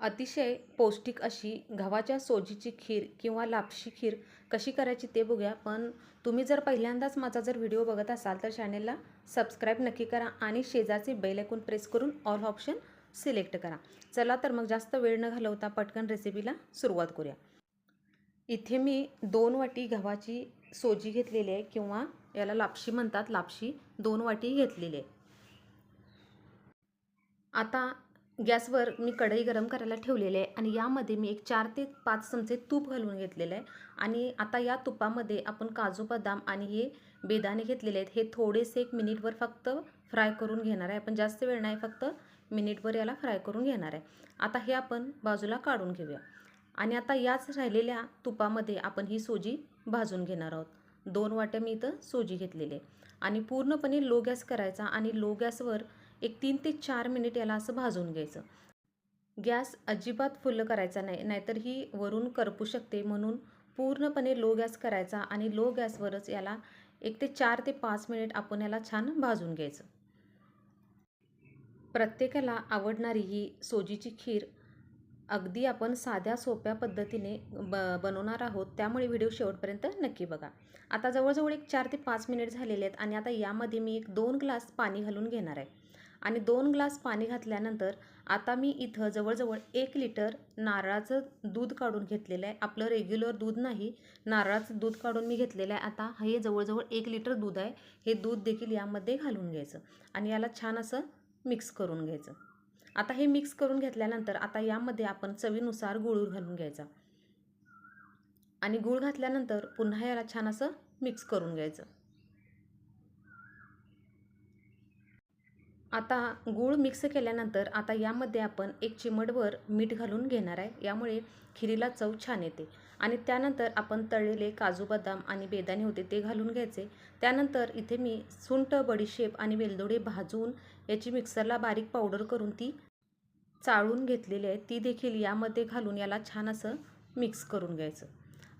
अतिशय पौष्टिक अशी गव्हाच्या सोजीची खीर किंवा लापशी खीर कशी करायची ते बघूया. पण तुम्ही जर पहिल्यांदाच माझा जर व्हिडिओ बघत असाल तर चॅनेलला सबस्क्राईब नक्की करा आणि शेजारचे बेल ऐकून प्रेस करून ऑल ऑप्शन सिलेक्ट करा. चला तर मग जास्त वेळ न घालवता पटकन रेसिपीला सुरुवात करूया. इथे मी दोन वाटी गव्हाची सोजी घेतलेली आहे किंवा याला लापशी म्हणतात लापशी दोन वाटी घेतलेली आहे. आता गॅसवर मी कढई गरम करायला ठेवलेली आहे आणि यामध्ये मी एक चार ते पाच चमचे तूप घालून घेतलेलं आहे. आणि आता या तुपामध्ये आपण काजू बदाम आणि हे बेदाणे घेतलेले आहेत. हे थोडेसे एक मिनिटवर फक्त फ्राय करून घेणार आहे. आपण जास्त वेळ नाही फक्त मिनिटवर याला फ्राय करून घेणार आहे. आता हे आपण बाजूला काढून घेऊया. आणि आता याच राहिलेल्या तुपामध्ये आपण ही सोजी भाजून घेणार आहोत. दोन वाट्या मी इथं सोजी घेतलेली आहे. आणि पूर्णपणे लो गॅस करायचा आणि लो गॅसवर एक तीन ते चार मिनिट याला असं भाजून घ्यायचं. गॅस अजिबात फुल्ल करायचा नाही नाहीतर ही वरून करपू शकते म्हणून पूर्णपणे लो गॅस करायचा आणि लो गॅसवरच याला एक ते चार ते पाच मिनिट आपण याला छान भाजून घ्यायचं. प्रत्येकाला आवडणारी ही सोजीची खीर अगदी आपण साध्या सोप्या पद्धतीने ब बनवणार आहोत त्यामुळे व्हिडिओ शेवटपर्यंत नक्की बघा. आता जवळजवळ एक चार ते पाच मिनिट झालेले आहेत आणि आता यामध्ये मी एक दोन ग्लास पाणी घालून घेणार आहे. आणि दोन ग्लास पाणी घातल्यानंतर आता मी इथं जवळजवळ एक लिटर नारळाचं दूध काढून घेतलेलं आहे. आपलं रेग्युलर दूध नाही नारळाचं दूध काढून मी घेतलेलं आहे. आता हे जवळजवळ एक लिटर दूध आहे. हे दूध देखील यामध्ये घालून घ्यायचं आणि याला छान असं मिक्स करून घ्यायचं. आता हे मिक्स करून घेतल्यानंतर आता यामध्ये आपण चवीनुसार गुळ घालून घ्यायचा. आणि गूळ घातल्यानंतर पुन्हा याला छान असं मिक्स करून घ्यायचं. आता गूळ मिक्स केल्यानंतर आता यामध्ये आपण एक चिमटभर मीठ घालून घेणार आहे. यामुळे खिरीला चव छान येते. आणि त्यानंतर आपण तळलेले काजू बदाम आणि बेदाणे होते ते घालून घ्यायचे. त्यानंतर इथे मी सुंट बडीशेप आणि वेलदोडे भाजून याची मिक्सरला बारीक पावडर करून ती चाळून घेतलेली आहे. ती देखील यामध्ये घालून याला छान असं मिक्स करून घ्यायचं.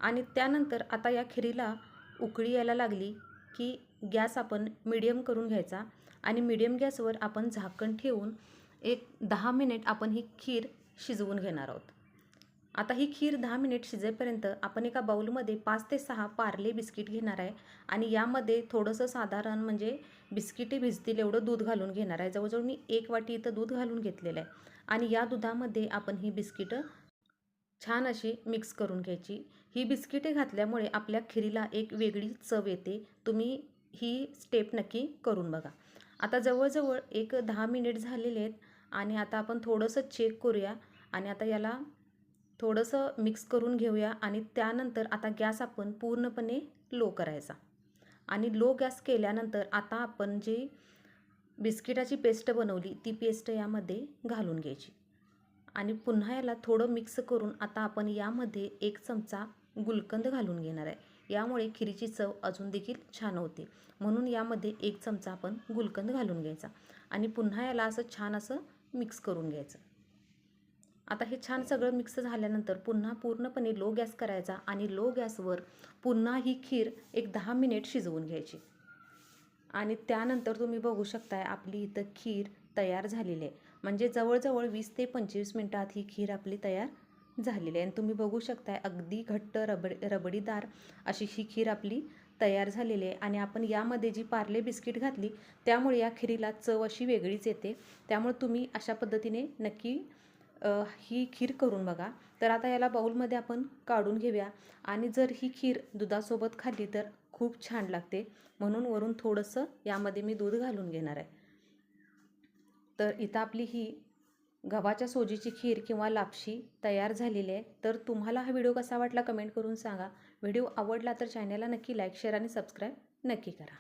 आणि त्यानंतर आता या खिरीला उकळी यायला लागली की गॅस आपण मिडियम करून घ्यायचा. आणि मिडियम गॅसवर आपण झाकण ठेवून एक दहा मिनिट आपण ही खीर शिजवून घेणार आहोत. आता ही खीर दहा मिनिट शिजेपर्यंत आपण एका बाऊलमध्ये पाच ते सहा पार्ले बिस्किट घेणार आहे आणि यामध्ये थोडंसं साधारण म्हणजे बिस्किटे भिजतील एवढं दूध घालून घेणार आहे. जवळजवळ मी एक वाटी इथं दूध घालून घेतलेलं आहे. आणि या दुधामध्ये आपण ही बिस्किटं छान अशी मिक्स करून घ्यायची. ही बिस्किटे घातल्यामुळे आपल्या खिरीला एक वेगळी चव येते. तुम्ही ही स्टेप नक्की करून बघा. आता जवळजवळ एक दहा मिनिट झालेले आहेत आणि आता आपण थोडंसं चेक करूया आणि आता याला थोडंसं मिक्स करून घेऊया आणि त्यानंतर आता गॅस आपण पूर्णपणे लो करायचा. आणि लो गॅस केल्यानंतर आता आपण जी बिस्किटाची पेस्ट बनवली ती पेस्ट यामध्ये घालून घ्यायची. आणि पुन्हा याला थोडं मिक्स करून आता आपण यामध्ये एक चमचा गुलकंद घालून घेणार आहे. यामुळे खिरीची चव अजून देखील छान होते. म्हणून यामध्ये एक चमचा आपण गुलकंद घालून घ्यायचा आणि पुन्हा याला असं छान असं मिक्स करून घ्यायचं. आता हे छान सगळं मिक्स झाल्यानंतर पुन्हा पूर्णपणे लो गॅस करायचा आणि लो गॅसवर पुन्हा ही खीर एक दहा मिनिट शिजवून घ्यायची. आणि त्यानंतर तुम्ही बघू शकताय आपली इथं खीर तयार झालेली आहे. म्हणजे जवळजवळ वीस ते पंचवीस मिनटात ही खीर आपली तयार झालेली आहे. आणि तुम्ही बघू शकताय अगदी घट्ट रबड रबडीदार अशी ही खीर आपली तयार झालेली आहे. आणि आपण यामध्ये जी पार्ले बिस्किट घातली त्यामुळे या खिरीला चव अशी वेगळीच येते. त्यामुळे तुम्ही अशा पद्धतीने नक्की ही खीर करून बघा. तर आता याला बाऊलमध्ये आपण काढून घेऊया. आणि जर ही खीर दुधासोबत खाल्ली तर खूप छान लागते. म्हणून वरून थोडंसं यामध्ये मी दूध घालून घेणार आहे. तर इथं आपली ही गव्हाच्या सोजीची खीर किंवा लापशी तयार झालेली आहे. तर तुम्हाला हा व्हिडिओ कसा वाटला कमेंट करून सांगा. व्हिडिओ आवडला तर चॅनलला नक्की लाईक शेअर आणि सबस्क्राईब नक्की करा.